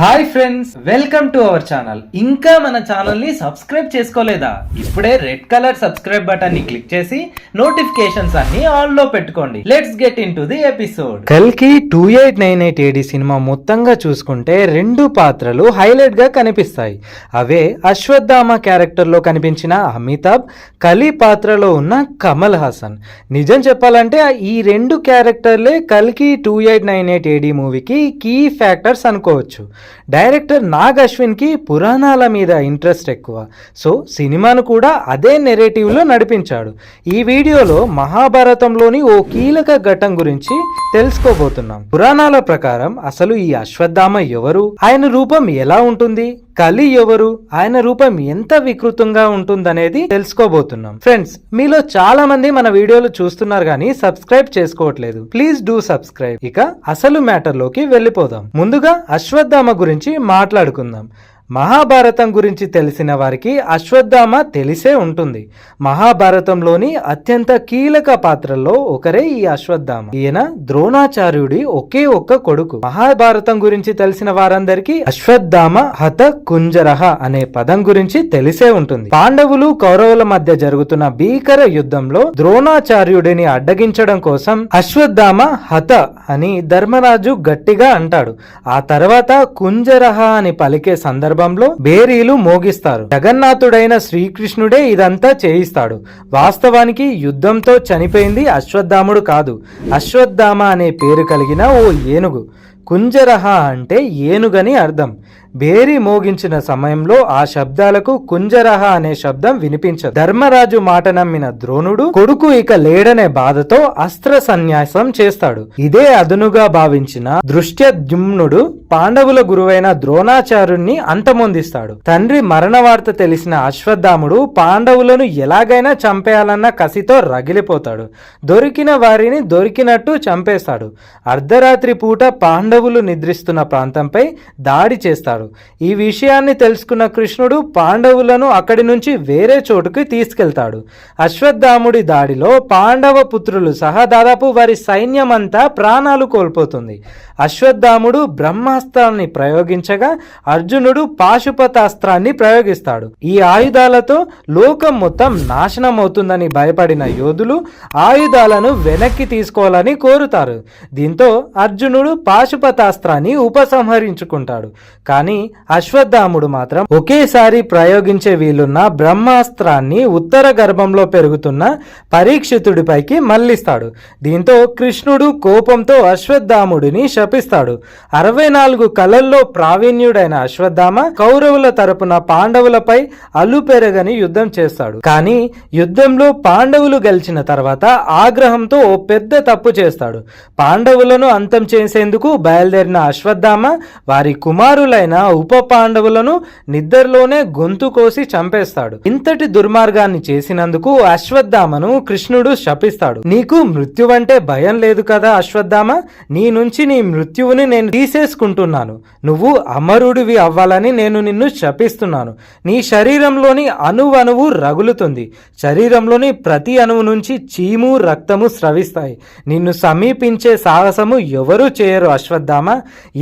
Hi friends welcome to our channel. ఇంకా మన ఛానల్ని సబ్స్క్రైబ్ చేసుకోలేదా? ఇప్పుడే రెడ్ కలర్ సబ్స్క్రైబ్ బటన్ని క్లిక్ చేసి నోటిఫికేషన్స్ అన్ని ఆన్లో పెట్టుకోండి. Let's get into the episode కల్కి two eight nine eight AD cinema మొత్తంగా చూసుకుంటే రెండు పాత్రలు హైలైట్గా కనిపిస్తాయి. అవే అశ్వత్థామ క్యారెక్టర్లో కనిపించిన అమితాబ్ కలి పాత్రలో ఉన్న కమల్ హాసన్. నిజం చెప్పాలంటే ఈ రెండు క్యారెక్టర్లే కల్కి two eight nine eight AD మూవీకి కీ ఫ్యాక్టర్స్ అనుకోవచ్చు. డైరెక్టర్ నాగ్ అశ్విన్కి పురాణాల మీద ఇంట్రెస్ట్ ఎక్కువ. సో సినిమాను కూడా అదే నెరేటివ్లో నడిపించాడు. ఈ వీడియోలో మహాభారతంలోని ఓ కీలక ఘట్టం గురించి తెలుసుకోబోతున్నాం. పురాణాల ప్రకారం అసలు ఈ అశ్వత్థామ ఎవరు? ఆయన రూపం ఎలా ఉంటుంది? కలి ఎవరు? ఆయన రూపం ఎంత వికృతంగా ఉంటుందనేది తెలుసుకోబోతున్నాం. ఫ్రెండ్స్ మీలో చాలా మంది మన వీడియోలు చూస్తున్నారు కానీ సబ్స్క్రైబ్ చేసుకోవట్లేదు. ప్లీజ్ డూ సబ్స్క్రైబ్ ఇక అసలు మ్యాటర్లోకి వెళ్ళిపోదాం. ముందుగా అశ్వత్థామ గురించి మాట్లాడుకుందాం. మహాభారతం గురించి తెలిసిన వారికి అశ్వత్థామ తెలిసే ఉంటుంది. మహాభారతంలోని అత్యంత కీలక పాత్రల్లో ఒకరే ఈ అశ్వత్థామ. ఈయన ద్రోణాచార్యుడి ఒకే ఒక్క కొడుకు. మహాభారతం గురించి తెలిసిన వారందరికీ అశ్వత్థామ హత కుంజరహ అనే పదం గురించి తెలిసే ఉంటుంది. పాండవులు కౌరవుల మధ్య జరుగుతున్న భీకర యుద్ధంలో ద్రోణాచార్యుడిని అడ్డగించడం కోసం అశ్వత్థామ హత అని ధర్మరాజు గట్టిగా అంటాడు. ఆ తర్వాత కుంజరహ అని పలికే సందర్భం సందర్భంలో బేరీలు మోగిస్తారు. జగన్నాథుడైన శ్రీకృష్ణుడే ఇదంతా చేయిస్తాడు. వాస్తవానికి యుద్ధంతో చనిపోయింది అశ్వత్థాముడు కాదు. అశ్వత్థామ అనే పేరు కలిగిన ఓ ఏనుగు. కుంజరహ అంటే ఏనుగని అర్థం. భేరి మోగించిన సమయంలో ఆ శబ్దాలకు కుంజరహ అనే శబ్దం వినిపించదు. ధర్మరాజు మాట నమ్మిన ద్రోణుడు కొడుకు ఇక లేడనే బాధతో అస్త్ర సన్యాసం చేస్తాడు. ఇదే అదునుగా భావించిన దృష్ట్యద్యుమ్నుడు పాండవుల గురువైన ద్రోణాచార్యుణ్ణి అంతమొందిస్తాడు. తండ్రి మరణ వార్త తెలిసిన అశ్వత్థాముడు పాండవులను ఎలాగైనా చంపేయాలన్న కసితో రగిలిపోతాడు. దొరికిన వారిని దొరికినట్టు చంపేస్తాడు. అర్ధరాత్రి పూట పాండ పాండవులు నిద్రిస్తున్న ప్రాంతంపై దాడి చేస్తాడు ఈ విషయాన్ని తెలుసుకున్న కృష్ణుడు పాండవులను అక్కడి నుంచి వేరే చోటుకి తీసుకెళ్తాడు. అశ్వత్థాముడి దాడిలో పాండవ పుత్రులు సహా దాదాపు వారి సైన్యం అంతా ప్రాణాలు కోల్పోతుంది. అశ్వత్థాముడు బ్రహ్మాస్త్రాన్ని ప్రయోగించగా అర్జునుడు పాశుపతాస్త్రాన్ని ప్రయోగిస్తాడు. ఈ ఆయుధాలతో లోకం మొత్తం నాశనం అవుతుందని భయపడిన యోధులు ఆయుధాలను వెనక్కి తీసుకోవాలని కోరుతారు. దీంతో అర్జునుడు పాశుపతాస్త్రాన్ని ఉపసంహరించుకుంటాడు. కానీ అశ్వత్థాముడు మాత్రం ఒకేసారి ప్రయోగించే వీలున్న బ్రహ్మాస్త్రాన్ని ఉత్తర గర్భంలో పెరుగుతున్న పరీక్షితుడిపైకి మళ్ళిస్తాడు దీంతో కృష్ణుడు కోపంతో అశ్వత్థాముడిని శపిస్తాడు. అరవై నాలుగు కళల్లో ప్రావీణ్యుడైన అశ్వత్థామ కౌరవుల తరపున పాండవులపై అల్లుపెరగని యుద్ధం చేస్తాడు. కానీ యుద్ధంలో పాండవులు గెలిచిన తర్వాత ఆగ్రహంతో ఓ పెద్ద తప్పు చేస్తాడు. పాండవులను అంతం చేసేందుకు బయలుదేరిన అశ్వత్థామ వారి కుమారులైన ఉప పాండవులను నిద్రలోనే గొంతు కోసి చంపేస్తాడు. ఇంతటి దుర్మార్గాన్ని చేసినందుకు అశ్వత్థామను కృష్ణుడు శపిస్తాడు. నీకు మృత్యువంటే భయం లేదు కదా అశ్వత్థామ? నీ నుంచి నీ మృత్యువుని నేను తీసేసుకుంటున్నాను. నువ్వు అమరుడివి అవ్వాలని నేను నిన్ను శపిస్తున్నాను. నీ శరీరంలోని అణువణువు రగులుతుంది. శరీరంలోని ప్రతి అణువు నుంచి చీము రక్తము స్రవిస్తాయి. నిన్ను సమీపించే సాహసము ఎవరూ చేయరు అశ్వత్ అశ్వత్థామ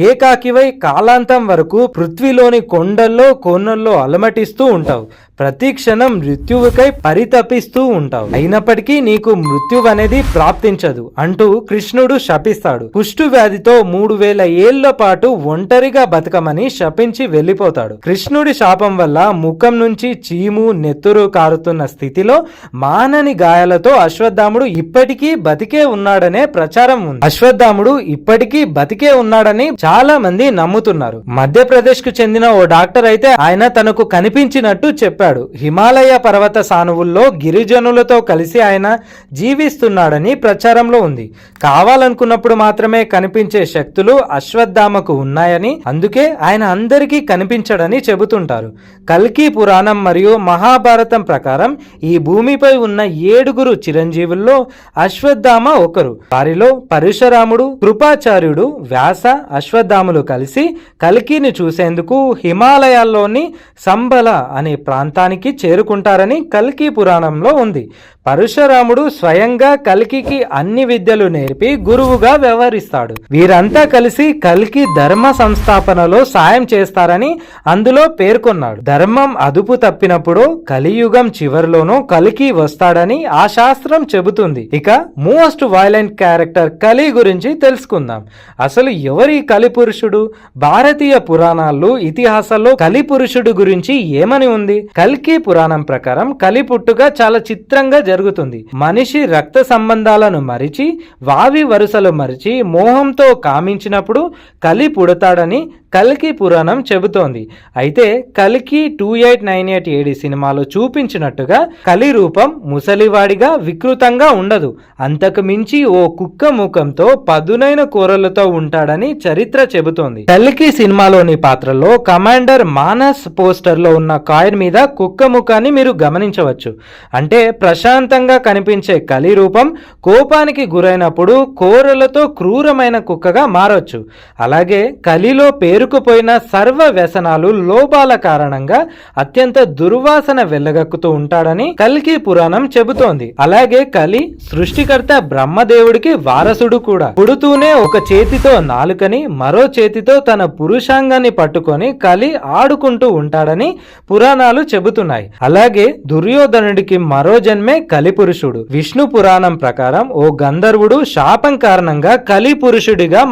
ఏకాకివై కాలాంతం వరకు పృథ్వీలోని కొండల్లో కోనల్లో అలమటిస్తూ ఉంటావు. ప్రతి క్షణం మృత్యువుకై పరితపిస్తూ ఉంటావు. అయినప్పటికీ నీకు మృత్యు అనేది ప్రాప్తించదు. అంటూ కృష్ణుడు శపిస్తాడు. కుష్టు వ్యాధితో మూడు వేల ఏళ్ళ పాటు ఒంటరిగా బతకమని శపించి వెళ్ళిపోతాడు. కృష్ణుడి శాపం వల్ల ముఖం నుంచి చీము నెత్తురు కారుతున్న స్థితిలో మానని గాయాలతో అశ్వత్థాముడు ఇప్పటికీ బతికే ఉన్నాడనే ప్రచారం ఉంది. అశ్వత్థాముడు ఇప్పటికీ బతికే ఉన్నాడని చాలా మంది నమ్ముతున్నారు. మధ్యప్రదేశ్కు చెందిన ఓ డాక్టర్ అయితే ఆయన తనకు కనిపించినట్టు చెప్పాడు. హిమాలయ పర్వత సానువుల్లో గిరిజనులతో కలిసి ఆయన జీవిస్తున్నాడని ప్రచారంలో ఉంది. కావాలనుకున్నప్పుడు మాత్రమే కనిపించే శక్తులు అశ్వత్థామకు ఉన్నాయని అందుకే ఆయన అందరికీ కనిపించడని చెబుతుంటారు. కల్కి పురాణం మరియు మహాభారతం ప్రకారం ఈ భూమిపై ఉన్న ఏడుగురు చిరంజీవుల్లో అశ్వత్థామ ఒకరు. వారిలో పరశురాముడు కృపాచార్యుడు వ్యాస అశ్వత్థాములు కలిసి కల్కిని చూసేందుకు హిమాలయాల్లోని సంబల అనే ప్రాంతానికి చేరుకుంటారని కల్కి పురాణంలో ఉంది. పరశురాముడు స్వయంగా కల్కికి అన్ని విద్యలు నేర్పి గురువుగా వ్యవహరిస్తాడు. వీరంతా కలిసి కల్కి ధర్మ సంస్థాపనలో సాయం చేస్తారని అందులో పేర్కొన్నాడు. ధర్మం అదుపు తప్పినప్పుడు కలియుగం చివరిలోనూ కలికి వస్తాడని ఆ శాస్త్రం చెబుతుంది. ఇక మోస్ట్ వైలెంట్ క్యారెక్టర్ కలి గురించి తెలుసుకుందాం. అసలు ఎవరి కలిపురుషుడు? భారతీయ పురాణాల్లో ఇతిహాసాల్లో కలిపురుషుడు గురించి ఏమని ఉంది? కల్కి పురాణం ప్రకారం కలి పుట్టుక చాలా చిత్రంగా జరుగుతుంది. మనిషి రక్త సంబంధాలను మరిచి వావి వరుసలు మరిచి మోహంతో కామించినప్పుడు కలి పుడతాడని కల్కి పురాణం చెబుతోంది. అయితే కల్కి two eight nine eight AD సినిమాలో చూపించినట్టుగా కలి రూపం ముసలివాడిగా వికృతంగా ఉండదు. అంతకు మించి ఓ కుక్క ముఖంతో పదునైన కూరలతో ఉంటాడని చరిత్ర చెబుతోంది. కల్కి సినిమాలోని పాత్రలో కమాండర్ మానస్ పోస్టర్లో ఉన్న కాయిన్ మీద కుక్క ముఖాన్ని మీరు గమనించవచ్చు. అంటే ప్రశాంతంగా కనిపించే కలి రూపం కోపానికి గురైనప్పుడు కోరలతో క్రూరమైన కుక్కగా మారొచ్చు. అలాగే కలిలో పేరుకుపోయిన సర్వ వ్యసనాలు లోపాల కారణంగా అత్యంత దుర్వాసన వెళ్ళగక్కుతూ ఉంటాడని కల్కి పురాణం చెబుతోంది. అలాగే కలి సృష్టికర్త బ్రహ్మదేవుడికి వారసుడు కూడా. పుడుతూనే ఒక చేతితో నాలుకని మరో చేతితో తన పురుషాంగాన్ని పట్టుకొని కలి ఆడుకుంటూ ఉంటాడని పురాణాలు చెబుతున్నాయి. అలాగే దుర్యోధనుడికి మరో జన్మే కలి పురుషుడు. విష్ణు పురాణం ప్రకారం ఓ గంధర్వుడు శాపం కారణంగా కలి పురుషుడిగా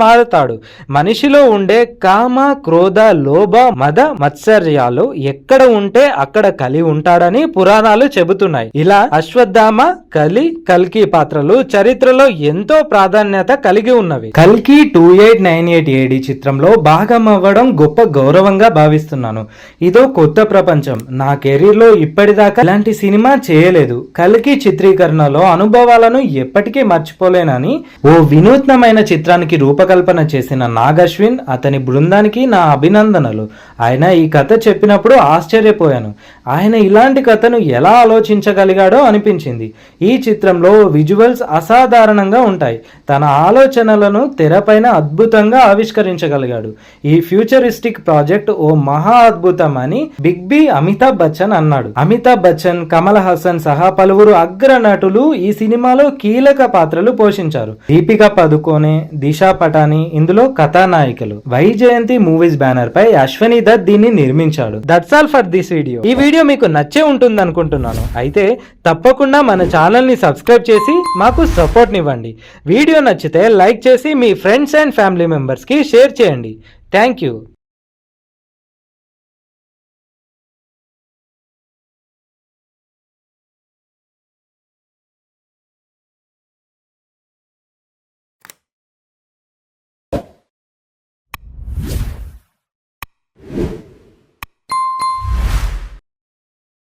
మనిషిలో ఉండే కామ క్రోధ లోభ మద మత్సర్యాలు ఎక్కడ ఉంటే అక్కడ కలి ఉంటాడని పురాణాలు చెబుతున్నాయి. ఇలా అశ్వత్థామ కలి కల్కి పాత్రలు చరిత్రలో ఎంతో ప్రాధాన్యత కలిగి ఉన్నవి. కల్కి two eight nine eight AD చిత్రంలో భాగం అవ్వడం గొప్ప గౌరవంగా భావిస్తున్నాను. ఇదో కొత్త ప్రపంచం. నా కెరీర్లో ఇప్పటిదాకా ఇలాంటి సినిమా చేయలేదు. కల్కి చిత్రీకరణలో అనుభవాలను ఎప్పటికీ మర్చిపోలేనని ఓ వినూత్నమైన చిత్రానికి రూపకల్పన చేసిన నాగశ్విన్ అతని బృందాన్ని బృందానికి నా అభినందనలు. ఆయన ఈ కథ చెప్పినప్పుడు ఆశ్చర్యపోయాను. ఆయన ఇలాంటి కథను ఎలా ఆలోచించగలిగాడో అనిపించింది. ఈ చిత్రంలో విజువల్స్ అసాధారణంగా ఉంటాయి. తన ఆలోచనలను తెరపైన అద్భుతంగా ఆవిష్కరించగలిగాడు. ఈ ఫ్యూచరిస్టిక్ ప్రాజెక్ట్ ఓ మహా అద్భుతం అని బిగ్ బి అమితాబ్ బచ్చన్ అన్నాడు. అమితాబ్ బచ్చన్ కమల్ హాసన్ సహా పలువురు అగ్ర నటులు ఈ సినిమాలో కీలక పాత్రలు పోషించారు. దీపిక పదుకోనే దిశా పటాని ఇందులో కథానాయికలు. వైజయంతి మూవీస్ బ్యానర్ పై అశ్వనీ దత్ దీన్ని నిర్మించాడు. That's all for this video ఈ వీడియో మీకు నచ్చే ఉంటుంది అనుకుంటున్నాను. అయితే తప్పకుండా మన ఛానల్ని సబ్స్క్రైబ్ చేసి మాకు సపోర్ట్నివ్వండి వీడియో నచ్చితే లైక్ చేసి మీ ఫ్రెండ్స్ అండ్ ఫ్యామిలీ మెంబర్స్కి షేర్ చేయండి. Thank you